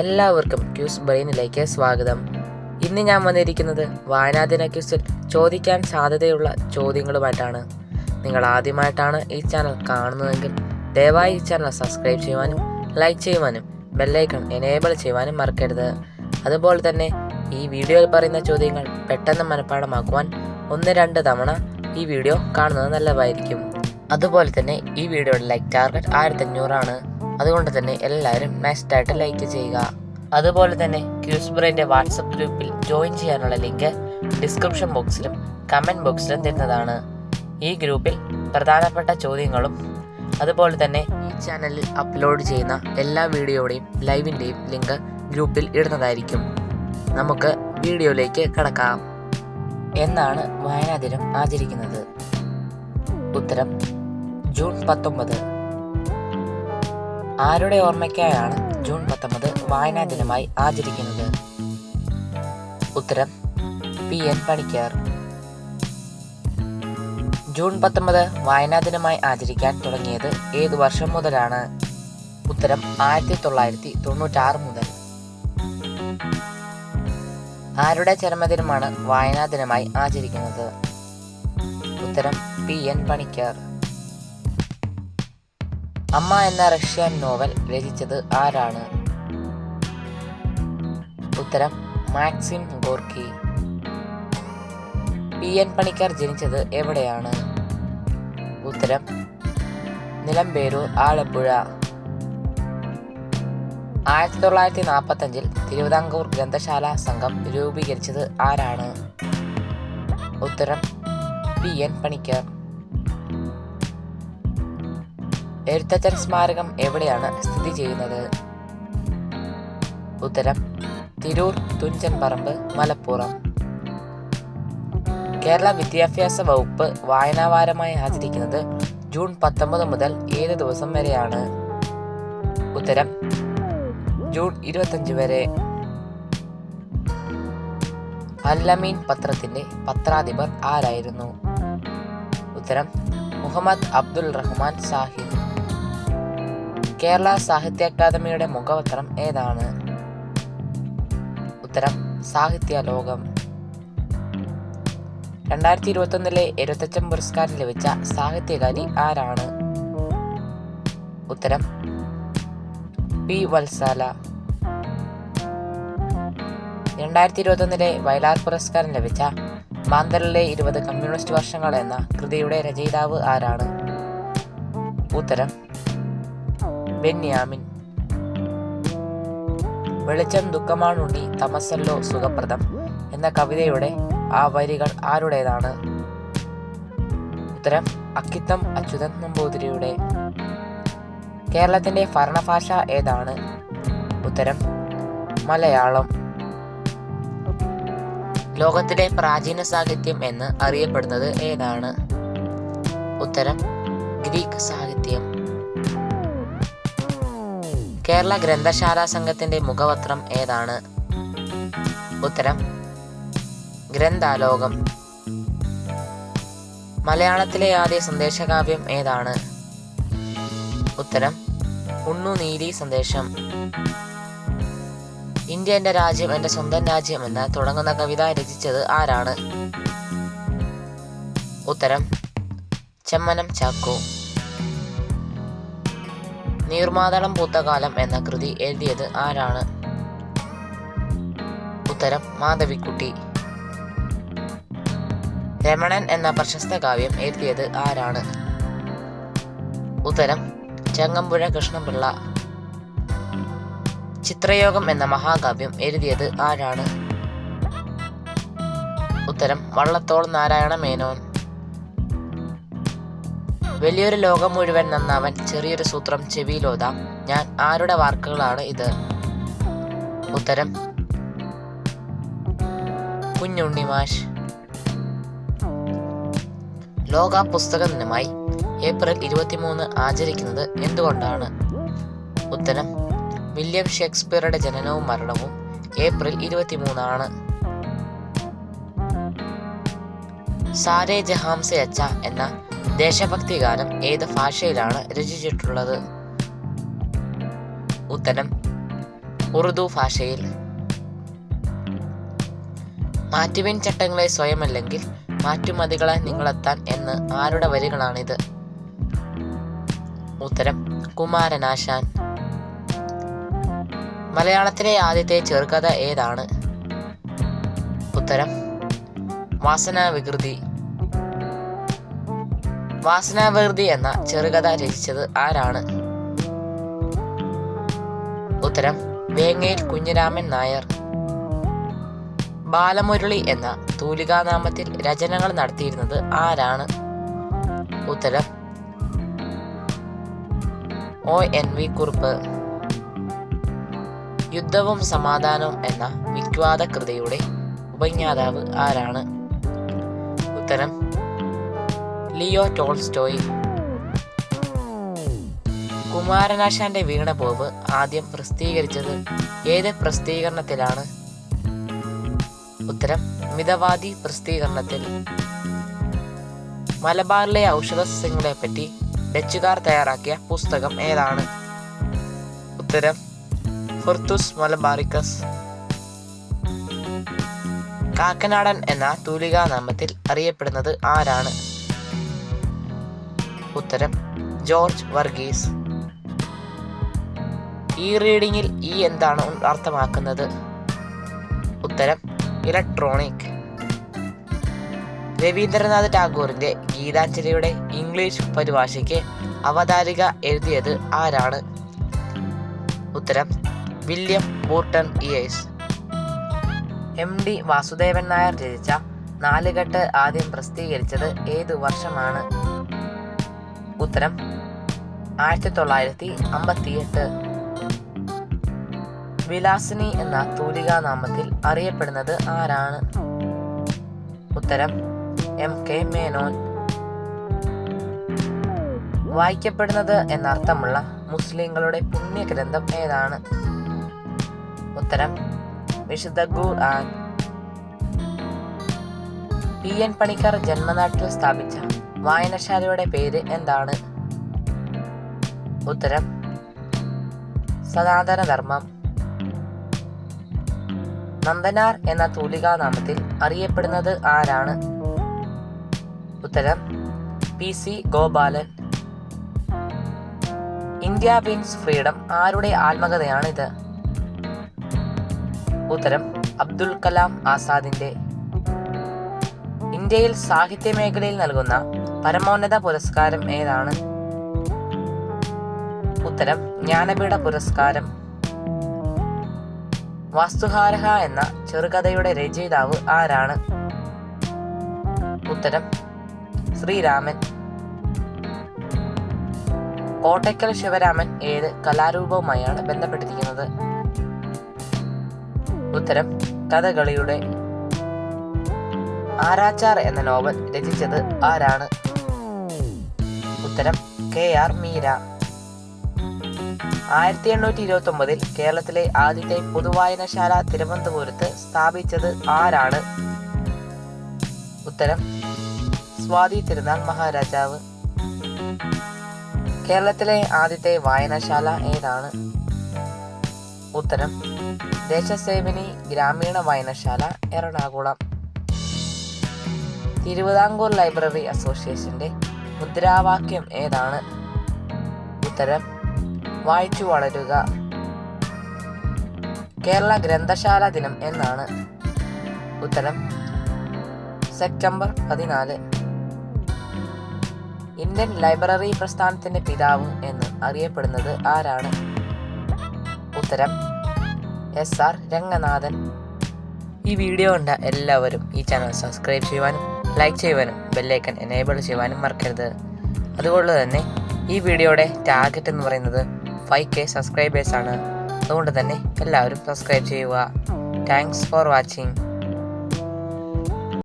എല്ലാവർക്കും ക്യൂസ് ബ്രെയിനിലേക്ക് സ്വാഗതം. ഇന്ന് ഞാൻ വന്നിരിക്കുന്നത് വായനാദിന ക്യൂസിൽ ചോദിക്കാൻ സാധ്യതയുള്ള ചോദ്യങ്ങളുമായിട്ടാണ്. നിങ്ങൾ ആദ്യമായിട്ടാണ് ഈ ചാനൽ കാണുന്നതെങ്കിൽ ദയവായി ഈ ചാനൽ സബ്സ്ക്രൈബ് ചെയ്യുവാനും ലൈക്ക് ചെയ്യുവാനും ബെല്ലൈക്കൺ എനേബിൾ ചെയ്യുവാനും മറക്കരുത്. അതുപോലെ തന്നെ ഈ വീഡിയോയിൽ പറയുന്ന ചോദ്യങ്ങൾ പെട്ടെന്ന് മനഃപ്പാടമാക്കുവാൻ ഒന്ന് രണ്ട് തവണ ഈ വീഡിയോ കാണുന്നത് നല്ലതായിരിക്കും. അതുപോലെ തന്നെ ഈ വീഡിയോയുടെ ലൈക്ക് ടാർഗറ്റ് ആയിരത്തി അഞ്ഞൂറാണ്. അതുകൊണ്ട് തന്നെ എല്ലാവരും നെക്സ്റ്റ് ആയിട്ട് ലൈക്ക് ചെയ്യുക. അതുപോലെ തന്നെ ക്യൂസ് ബ്രെയിന്റെ വാട്സപ്പ് ഗ്രൂപ്പിൽ ജോയിൻ ചെയ്യാനുള്ള ലിങ്ക് ഡിസ്ക്രിപ്ഷൻ ബോക്സിലും കമന്റ് ബോക്സിലും തരുന്നതാണ്. ഈ ഗ്രൂപ്പിൽ പ്രധാനപ്പെട്ട ചോദ്യങ്ങളും അതുപോലെ തന്നെ ഈ ചാനലിൽ അപ്ലോഡ് ചെയ്യുന്ന എല്ലാ വീഡിയോയുടെയും ലൈവിന്റെയും ലിങ്ക് ഗ്രൂപ്പിൽ ഇടുന്നതായിരിക്കും. നമുക്ക് വീഡിയോയിലേക്ക് കടക്കാം. എന്നാണ് വായനാ ദിനം ആചരിക്കുന്നത്. ഉത്തരം ജൂൺ പത്തൊമ്പത്. ആരുടെ ഓർമ്മയ്ക്കായാണ് ജൂൺ പത്തൊമ്പത് വായനാ ദിനമായി ആചരിക്കുന്നത്? ഉത്തരം പി എൻ പണിക്കർ. ജൂൺ പത്തൊമ്പത് വായനാ ദിനമായി ആചരിക്കാൻ തുടങ്ങിയത് ഏത് വർഷം മുതലാണ്? ഉത്തരം ആയിരത്തി തൊള്ളായിരത്തി തൊണ്ണൂറ്റാറ് മുതൽ. ആരുടെ ചരമദിനമാണ് വായനാ ദിനമായി ആചരിക്കുന്നത്? ഉത്തരം പി എൻ പണിക്കർ. അമ്മ എന്ന റഷ്യൻ നോവൽ രചിച്ചത് ആരാണ്? ഉത്തരം Maxim Gorky. P N Panicker ജനിച്ചത് എവിടെയാണ്? ഉത്തരം നിലമ്പേരൂർ ആലപ്പുഴ. ആയിരത്തി തൊള്ളായിരത്തി നാൽപ്പത്തഞ്ചിൽ തിരുവിതാംകൂർ ഗ്രന്ഥശാല സംഘം രൂപീകരിച്ചത് ആരാണ്? ഉത്തരം പി എൻ പണിക്കർ. എഴുത്തച്ഛൻ സ്മാരകം എവിടെയാണ് സ്ഥിതി ചെയ്യുന്നത്? ഉത്തരം തിരൂർ തുഞ്ചൻ പറമ്പ് മലപ്പുറം. കേരള വിദ്യാഭ്യാസ വകുപ്പ് വായനാവാരമായി ആചരിക്കുന്നത് ജൂൺ പത്തൊമ്പത് മുതൽ ഏത് ദിവസം വരെയാണ്. ഉത്തരം ജൂൺ ഇരുപത്തഞ്ച് വരെ. അല്ലമീൻ പത്രത്തിന്റെ പത്രാധിപർ ആരായിരുന്നു? ഉത്തരം മുഹമ്മദ് അബ്ദുൽ റഹ്മാൻ സാഹിബ്. കേരള സാഹിത്യ അക്കാദമിയുടെ മുഖപത്രം ഏതാണ്? ഉത്തരം സാഹിത്യ ലോകം. രണ്ടായിരത്തി ഇരുപത്തൊന്നിലെ എഴുത്തച്ഛൻ പുരസ്കാരം ലഭിച്ച സാഹിത്യകാരി ആരാണ്? ഉത്തരം പി വത്സാല. രണ്ടായിരത്തി ഇരുപത്തൊന്നിലെ വയലാർ പുരസ്കാരം ലഭിച്ച മാന്തലിലെ ഇരുപത് കമ്മ്യൂണിസ്റ്റ് വർഷങ്ങൾ എന്ന കൃതിയുടെ രചയിതാവ് ആരാണ്? ഉത്തരം ബെന്യാമിൻ. വെളിച്ചം ദുഃഖമാണുണ്ണി തമസല്ലോ സുഖപ്രദം എന്ന കവിതയുടെ ആ വരികൾ ആരുടേതാണ്? ഉത്തരം അക്കിത്തം അച്യുതൻ നമ്പൂതിരിയുടെ. കേരളത്തിന്റെ ഭരണഭാഷ ഏതാണ്? ഉത്തരം മലയാളം. ലോകത്തിലെ പ്രാചീന സാഹിത്യം എന്ന് അറിയപ്പെടുന്നത് ഏതാണ്? ഉത്തരം ഗ്രീക്ക് സാഹിത്യം. കേരള ഗ്രന്ഥശാലാ സംഘത്തിന്റെ മുഖപത്രം ഏതാണ്? ഉത്തരം ഗ്രന്ഥാലോകം. മലയാളത്തിലെ ആദ്യ സന്ദേശകാവ്യം ഏതാണ്? ഉത്തരം ഉണ്ണുനീലി സന്ദേശം. ഇന്ത്യ എന്റെ രാജ്യം എന്റെ സ്വന്തം രാജ്യം എന്ന് തുടങ്ങുന്ന കവിത രചിച്ചത് ആരാണ്? ഉത്തരം ചെമ്മനം ചാക്കോ. നീർമാതളം പൂത്തകാലം എന്ന കൃതി എഴുതിയത് ആരാണ്? ഉത്തരം മാധവിക്കുട്ടി. രമണൻ എന്ന പ്രശസ്ത കാവ്യം എഴുതിയത് ആരാണ്? ഉത്തരം ചങ്ങമ്പുഴ കൃഷ്ണപിള്ള ചിത്രയോഗം എന്ന മഹാകാവ്യം എഴുതിയത് ആരാണ്? ഉത്തരം വള്ളത്തോൾ നാരായണ മേനോൻ വലിയൊരു ലോകം മുഴുവൻ നന്നാവൻ ചെറിയൊരു സൂത്രം ചെവിയിലോതാം. ഞാൻ ആരുടെ വാർക്കുകളാണ് ഇത്? ഉത്തരം. കുഞ്ഞുണ്ണി മാഷ്. ലോക പുസ്തക ദിനമായി ഏപ്രിൽ ഇരുപത്തിമൂന്ന് ആചരിക്കുന്നത് എന്തുകൊണ്ടാണ്? ഉത്തരം. വില്യം ഷേക്സ്പിയറുടെ ജനനവും മരണവും ഏപ്രിൽ ഇരുപത്തിമൂന്നാണ്. സാരേ ജഹാംസെ അച്ച എന്ന ദേശഭക്തി ഗാനം ഏത് ഭാഷയിലാണ് രചിച്ചിട്ടുള്ളത്? ഉത്തരം ഉറുദു ഭാഷയിൽ. മാറ്റുവിൻ ചട്ടങ്ങളെ സ്വയമല്ലെങ്കിൽ മാറ്റുമതികളെ നിങ്ങളെത്താൻ എന്ന് ആരുടെ വരികളാണിത്? ഉത്തരം കുമാരനാശാൻ. മലയാളത്തിലെ ആദ്യത്തെ ചെറുകഥ ഏതാണ്? ഉത്തരം വാസനാവികൃതി. വാസനാവികൃതി എന്ന ചെറുകഥ രചിച്ചത് ആരാണ്? ഉത്തരം വേങ്ങയിൽ കുഞ്ഞിരാമൻ നായർ. ബാലമുരളി എന്ന തൂലികാനാമത്തിൽ രചനകൾ നടത്തിയിരുന്നത് ആരാണ്? ഉത്തരം ഒ. എൻ. വി. കുറുപ്പ്. യുദ്ധവും സമാധാനവും എന്ന വിഖ്യാത കൃതിയുടെ ഉപജ്ഞാതാവ് ആരാണ്? ഉത്തരം ലിയോ ടോൾസ്റ്റോയ്. കുമാരനാശാന്റെ വീണപോവ് ആദ്യം പ്രസിദ്ധീകരിച്ചത് ഏത് പ്രസിദ്ധീകരണത്തിലാണ്? ഉത്തരം മിതവാദി പ്രസിദ്ധീകരണത്തിൽ. മലബാറിലെ ഔഷധ സസ്യങ്ങളെ പറ്റി ഡച്ചുകാർ തയ്യാറാക്കിയ പുസ്തകം ഏതാണ്? ഉത്തരം ഫുർത്തുസ് മലബാറിക്കസ്. കാക്കനാടൻ എന്ന തൂലികാനാമത്തിൽ അറിയപ്പെടുന്നത് ആരാണ്? ഉത്തരം ജോർജ് വർഗീസ്. ഈ റീഡിങ്ങിൽ ഈ എന്താണ് അർത്ഥമാക്കുന്നത്? ഉത്തരം ഇലക്ട്രോണിക്. രവീന്ദ്രനാഥ് ടാഗോറിന്റെ ഗീതാഞ്ജലിയുടെ ഇംഗ്ലീഷ് പരിഭാഷയ്ക്ക് അവതാരിക എഴുതിയത് ആരാണ്? ഉത്തരം William Burton years M D Vasudevan Nair രചിച്ച നാലുകെട്ട് ആദ്യം പ്രസിദ്ധീകരിച്ചത് ഏത് വർഷമാണ്? ഉത്തരം ആയിരത്തി തൊള്ളായിരത്തി അമ്പത്തിയെട്ട്. വിലാസിനി എന്ന തൂലികാനാമത്തിൽ അറിയപ്പെടുന്നത് ആരാണ്? ഉത്തരം എം കെ മേനോൻ. വായിക്കപ്പെടുന്നത് എന്നർത്ഥമുള്ള മുസ്ലിങ്ങളുടെ പുണ്യഗ്രന്ഥം ഏതാണ്? ഉത്തരം വിശുദ്ധ ഖുർആൻ. പി എൻ പണിക്കർ ജന്മനാട്ടിൽ സ്ഥാപിച്ച വായനശാലയുടെ പേര് എന്താണ്? ഉത്തരം സനാതന ധർമ്മം നന്ദനാർ എന്ന തൂലികാ നാമത്തിൽ അറിയപ്പെടുന്നത് ആരാണ്? ഉത്തരം P C Gopalan. India wins freedom ആരുടെ ആത്മകഥയാണിത്? ഉത്തരം അബ്ദുൽ കലാം ആസാദിന്റെ. ഇന്ത്യയിൽ സാഹിത്യ മേഖലയിൽ നൽകുന്ന പരമോന്നത പുരസ്കാരം ഏതാണ്? ഉത്തരം ജ്ഞാനപീഠ പുരസ്കാരം. വാസ്തുഹാരഹ എന്ന ചെറുകഥയുടെ രചയിതാവ് ആരാണ്? ഉത്തരം ശ്രീരാമൻ. കോട്ടയ്ക്കൽ ശിവരാമൻ ഏത് കലാരൂപവുമായാണ് ബന്ധപ്പെട്ടിരിക്കുന്നത്? ഉത്തരം കഥകളിയുടെ. ആരാച്ചാർ എന്ന നോവൽ രചിച്ചത് ആരാണ്? ഉത്തരം കെ ആർ മീര. ആയിരത്തി എണ്ണൂറ്റി ഇരുപത്തി ഒമ്പതിൽ കേരളത്തിലെ ആദ്യത്തെ പൊതുവായനശാല തിരുവനന്തപുരത്ത് സ്ഥാപിച്ചത് ആരാണ്? ഉത്തരം സ്വാതി തിരുനാൾ മഹാരാജാവ്. കേരളത്തിലെ ആദ്യത്തെ വായനശാല ഏതാണ്? ഉത്തരം ദേശസേവിനി ഗ്രാമീണ വായനശാല എറണാകുളം. തിരുവിതാംകൂർ ലൈബ്രറി അസോസിയേഷന്റെ മുദ്രാവാക്യം ഏതാണ്? ഉത്തരം വായിച്ചു വളരുക. കേരള ഗ്രന്ഥശാല ദിനം എന്നാണ്. ഉത്തരം സെപ്റ്റംബർ പതിനാല്. ഇന്ത്യൻ ലൈബ്രറി പ്രസ്ഥാനത്തിന്റെ പിതാവ് എന്ന് അറിയപ്പെടുന്നത് ആരാണ്? ഉത്തരം എസ് ആർ രംഗനാഥൻ. ഈ വീഡിയോ കണ്ട എല്ലാവരും ഈ ചാനൽ സബ്സ്ക്രൈബ് ചെയ്യുവാനും ലൈക്ക് ചെയ്യുവാനും ബെല്ലൈക്കൺ എനേബിൾ ചെയ്യുവാനും മറക്കരുത്. അതുകൊണ്ട് തന്നെ ഈ വീഡിയോയുടെ ടാർഗറ്റ് എന്ന് പറയുന്നത് ഫൈവ് കെ സബ്സ്ക്രൈബേഴ്സാണ് അതുകൊണ്ട് തന്നെ എല്ലാവരും സബ്സ്ക്രൈബ് ചെയ്യുക. Thanks for watching